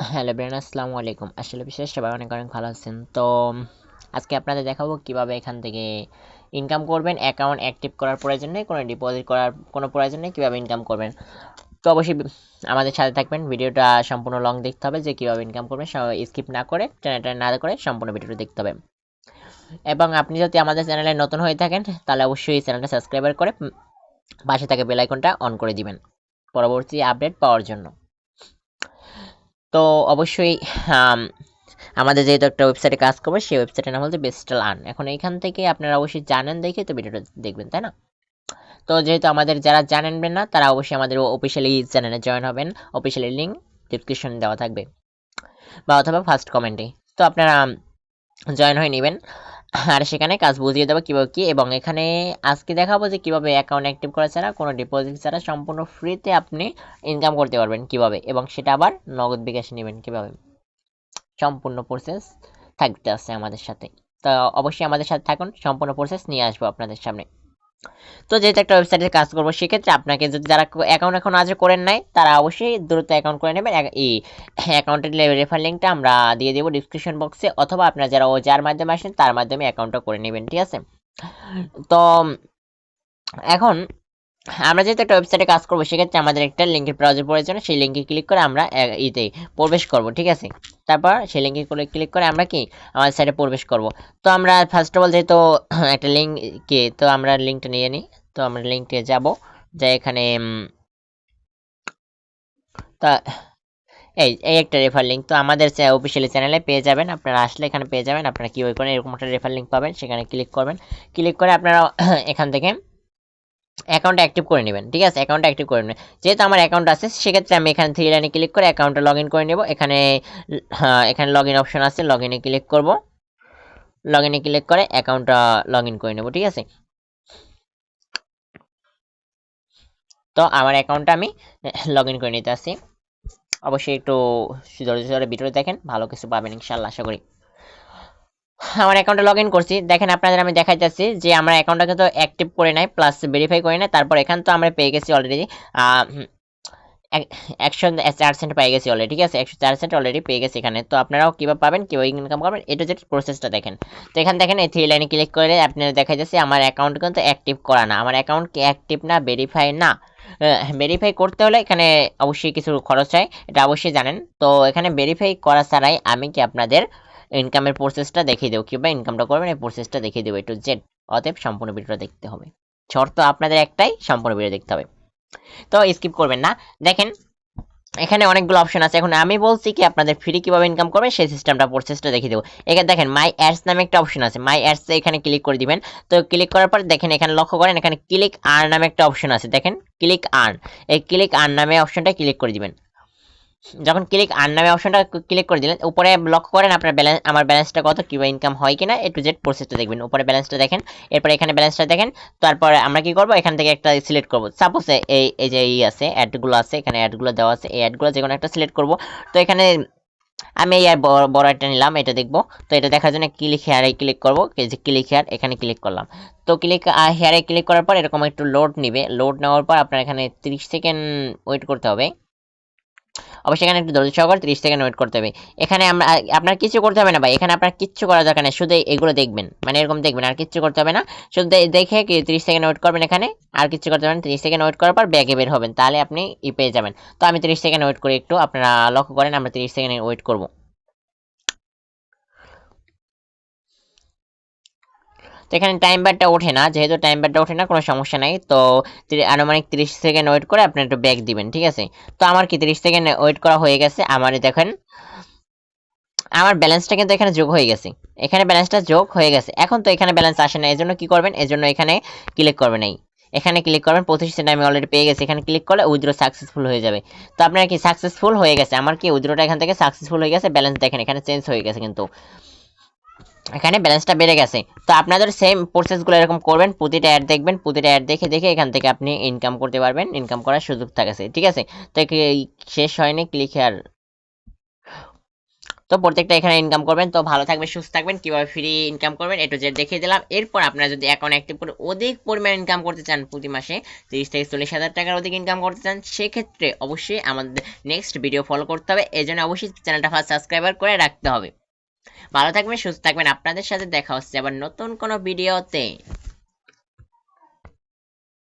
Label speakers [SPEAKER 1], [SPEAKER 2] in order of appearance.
[SPEAKER 1] Hello brain, আসসালামু আলাইকুম। আসলে বিশেষ সবাই অনেক অনেক ভালো আছেন। তো, আজকে আপনাদের দেখাবো কীভাবে এখান থেকে ইনকাম করবেন অ্যাকাউন্ট অ্যাক্টিভ করার প্রয়োজন নেই, কোনো ডিপোজিট করার কোনো প্রয়োজন নেই, কীভাবে ইনকাম করবেন। তো অবশ্যই আমাদের সাথে থাকবেন, ভিডিওটা সম্পূর্ণ লং দেখতে হবে, যে কীভাবে ইনকাম করবেন স্কিপ না করে, টেনে না করে সম্পূর্ণ ভিডিওটা দেখতে হবে। এবং আপনি যদি আমাদের চ্যানেলে নতুন হয়ে থাকেন, তাহলে অবশ্যই চ্যানেলটা সাবস্ক্রাইবার করে পাশে থাকা বেল আইকনটা অন করে দিবেন। পরবর্তী আপডেট পাওয়ার জন্য। তো অবশ্যই আম, আমাদের যেহেতু একটা ওয়েবসাইটে কাজ করবে সেই ওয়েবসাইটের নাম হচ্ছে বেস্টাল আর্ন এখন এইখান থেকে আপনারা অবশ্যই জানেন দেখে তো ভিডিওটা দেখবেন তাই না? তো যেহেতু আমাদের যারা জানেনবেন না তারা অবশ্যই আমাদের অফিসিয়ালি চ্যানেলে জয়েন হবেন। অফিসিয়ালি লিঙ্ক ডিসক্রিপশন দেওয়া থাকবে। বা অথবা ফার্স্ট কমেন্টে তো আপনারা জয়েন হয়ে নেবেন। আর সেখানে কাজ বুঝিয়ে দেবো কীভাবে কী, এবং এখানে আজকে দেখাবো যে কীভাবে অ্যাকাউন্ট অ্যাক্টিভ করা ছাড়া কোনো ডিপোজিট ছাড়া সম্পূর্ণ ফ্রিতে আপনি ইনকাম করতে পারবেন কীভাবে, এবং সেটা আবার নগদ বিকাশ নেবেন কীভাবে। সম্পূর্ণ প্রসেস থাকতে আছে আমাদের সাথে। তো অবশ্যই আমাদের সাথে থাকুন, সম্পূর্ণ প্রসেস নিয়ে আসব আপনাদের সামনে। তো যেহেতু একটা ওয়েবসাইটে কাজ করব, সেক্ষেত্রে আপনাকে যদি যারা অ্যাকাউন্ট এখন আজ করেন নাই, তারা অবশ্যই দ্রুত অ্যাকাউন্ট করে নেবেন। এই অ্যাকাউন্টের রেফার লিঙ্কটা আমরা দিয়ে দেবো ডিসক্রিপশন বক্সে অথবা আপনারা যারা ও যার মাধ্যমে আসেন, তার মাধ্যমে অ্যাকাউন্টটা করে নেবেন, ঠিক আছে? তো, এখন আমরা যেহেতু একটা ওয়েবসাইটে কাজ করব, সেক্ষেত্রে আমাদের একটা লিঙ্কের প্রয়োজন প্রয়োজন সেই লিঙ্কে ক্লিক করে আমরা ইতে প্রবেশ করব, ঠিক আছে? তারপর সেই লিঙ্কে করে ক্লিক করে আমরা কি, আমাদের সাইটে প্রবেশ করব। তো আমরা ফার্স্ট অফ অল যেহেতু একটা লিঙ্ক কে, তো আমরা লিঙ্কটা নিয়ে নিই। তো আমরা লিঙ্কে যাব, যাই এখানে তা, এই এই একটা রেফার লিঙ্ক তো আমাদের অফিসিয়ালি চ্যানেলে পেয়ে যাবেন, আপনারা আসলে এখানে পেয়ে যাবেন। আপনারা কীভাবে করেন এরকম একটা রেফার লিঙ্ক পাবেন, সেখানে ক্লিক করবেন। ক্লিক করে আপনারা এখান থেকে অ্যাকাউন্ট অ্যাক্টিভ করে নেবেন ঠিক আছে? অ্যাকাউন্ট অ্যাক্টিভ করে নেবেন। যেহেতু আমার অ্যাকাউন্ট আছে সেক্ষেত্রে আমি এখানে থ্রি লাইনে ক্লিক করে অ্যাকাউন্টে লগ করে নেব। এখানে হ্যাঁ, এখানে লগ অপশন আছে লগ ক্লিক করব। লগ ইনে ক্লিক করে অ্যাকাউন্টটা লগ করে নেব ঠিক আছে? তো আমার অ্যাকাউন্টটা আমি লগ করে নিতে আসি অবশ্যই একটু ধরে ভিডিও দেখেন ভালো কিছু পাবেন ইনশাল্লাহ আশা করি। আমার অ্যাকাউন্টে লগ ইন করছি। দেখেন আপনাদের আমি দেখাইতেছি যে আমার অ্যাকাউন্টটা কিন্তু অ্যাক্টিভ করে নাই প্লাস ভেরিফাই করে নাই। তারপর এখান তো আমরা পেয়ে গেছি অলরেডি একশো চার সেন্ট পেয়ে গেছি অলরেডি ঠিক আছে? একশো চার সেন্ট অলরেডি পেয়ে গেছি এখানে। তো আপনারাও কীভাবে পাবেন, কীভাবে ইনকাম করবেন, এটা যে প্রসেসটা দেখেন। তো এখানে দেখেন এই থ্রি লাইনে ক্লিক করে আপনারা দেখা যাচ্ছে আমার অ্যাকাউন্ট কিন্তু অ্যাক্টিভ করা না। আমার অ্যাকাউন্ট অ্যাক্টিভ না ভেরিফাই না? ভেরিফাই করতে হলে এখানে অবশ্যই কিছু খরচ হয়, এটা অবশ্যই জানেন। তো এখানে ভেরিফাই করা ছাড়াই আমি কি আপনাদের ইনকামের প্রসেসটা দেখিয়ে দেবো, কিংবা ইনকামটা করবেন, এই প্রসেসটা দেখিয়ে দেবো একটু জেড অতএব সম্পূর্ণ ভিডিওটা দেখতে হবে। শর্ত আপনাদের একটাই, সম্পূর্ণ ভিডিও দেখতে হবে। তো স্কিপ করবেন না। দেখেন, এখানে অনেকগুলো অপশন আছে। এখন আমি বলছি কি, আপনাদের ফ্রি কীভাবে ইনকাম করবেন, সেই সিস্টেমটা প্রসেসটা দেখিয়ে দেবো। এখানে দেখেন মাই অ্যাডস নামে একটা অপশন আছে। মাই অ্যাডস এখানে ক্লিক করে দিবেন। তো ক্লিক করার পর দেখেন, এখানে লক্ষ্য করেন, এখানে ক্লিক আর্ন নামে একটা অপশন আছে। দেখেন ক্লিক আর্ন এই ক্লিক আর্ন নামে অপশনটা ক্লিক করে দিবেন। যখন ক্লিক আর্ন নামে অপশনটা ক্লিক করে দিলেন, উপরে লক্ষ্য করেন, আপনার ব্যালেন্স আমার ব্যালেন্সটা কত, কিংবা ইনকাম হয় কিনা এ টু জেড প্রসেসটা দেখবেন। উপরে ব্যালেন্সটা দেখেন, এরপর এখানে ব্যালেন্সটা দেখেন, তারপরে আমরা কি করব, এখান থেকে একটা সিলেক্ট করব। সাপোজ এই এই যে ই আছে অ্যাডগুলো আছে, এখানে অ্যাডগুলো দেওয়া আছে, এই অ্যাডগুলো যে কোনো একটা সিলেক্ট করব। তো এখানে আমি এই আর বড় একটা নিলাম, এটা দেখব। তো এটা দেখার জন্য ক্লিক হেয়ারে ক্লিক করব যে ক্লিক হেয়ার এখানে ক্লিক করলাম। তো ক্লিক হেয়ারে ক্লিক করার পর এরকম একটু লোড নিবে। লোড নেওয়ার পর আপনার এখানে 30 সেকেন্ড ওয়েট করতে হবে। অবশ্যই এখানে একটু ধৈর্য সহকারে 30 সেকেন্ড ওয়েট করতে হবে। এখানে আমরা, আপনার কিছু করতে হবে না ভাই, এখানে আপনার কিচ্ছু করা দরকার নেই, শুধু এগুলো দেখবেন মানে এরকম দেখবেন, আর কিচ্ছু করতে হবে না। শুধু দেখে কি 30 সেকেন্ড ওয়েট করবেন এখানে, আর কিচ্ছু করতে হবে না 30 সেকেন্ড ওয়েট করার পর ব্যাগে বের হবেন, তাহলে আপনি ই পেয়ে যাবেন। তো আমি 30 সেকেন্ড ওয়েট করে একটু আপনারা লক্ষ্য করেন, আমরা 30 সেকেন্ড ওয়েট করব। তো এখানে টাইম বারটা ওঠে না, যেহেতু টাইম বারটা ওঠে না, কোনো সমস্যা নাই। তো আনুমানিক তিরিশ সেকেন্ড ওয়েট করে আপনি একটু ব্যাক দিবেন, ঠিক আছে? তো আমার কি তিরিশ সেকেন্ড ওয়েট করা হয়ে গেছে? আমার দেখেন, আমার ব্যালেন্সটা কিন্তু এখানে যোগ হয়ে গেছে। এখানে ব্যালেন্সটা যোগ হয়ে গেছে। এখন তো এখানে ব্যালেন্স আসে না, এই জন্য কি করবেন? এই জন্য এখানে ক্লিক করবেন এই। এখানে ক্লিক করবেন, পঁচিশ সেন্ট আমি অলরেডি পেয়ে গেছি। এখানে ক্লিক করলে উইথড্র সাকসেসফুল হয়ে যাবে। তো আপনার কি সাকসেসফুল হয়ে গেছে? আমার কি উইথড্রটা এখান থেকে সাকসেসফুল হয়ে গেছে? ব্যালেন্স দেখেন, এখানে চেঞ্জ হয়ে গেছে কিন্তু। এখানে ব্যালেন্সটা বেড়ে গেছে। তো আপনাদের সেম প্রসেসগুলো এরকম করবেন, প্রতিটা অ্যাড দেখবেন, প্রতিটা অ্যাড দেখে দেখে এখান থেকে আপনি ইনকাম করতে পারবেন ইনকাম করার সুযোগ থাকছে ঠিক আছে? তো শেষ হয়নি ক্লিক হেয়ার তো প্রত্যেকটা এখানে ইনকাম করবেন, তো ভালো থাকবেন, সুস্থ থাকবেন, কীভাবে ফ্রি ইনকাম করবেন একটু জেড দেখিয়ে দিলাম। এরপর আপনারা যদি অ্যাকাউন্ট অ্যাক্টিভ করে অধিক পরিমাণ ইনকাম করতে চান প্রতি মাসে, তিরিশ থেকে চল্লিশ হাজার টাকার অধিক ইনকাম করতে চান, সেক্ষেত্রে অবশ্যই আমাদের নেক্সট ভিডিও ফলো করতে হবে। এই জন্য অবশ্যই চ্যানেলটা ফার্স্ট সাবস্ক্রাইবার করে রাখতে হবে। ভালো থাকবেন সুস্থ থাকবেন। আপনাদের সাথে দেখা হচ্ছে আবার নতুন কোনো ভিডিওতে।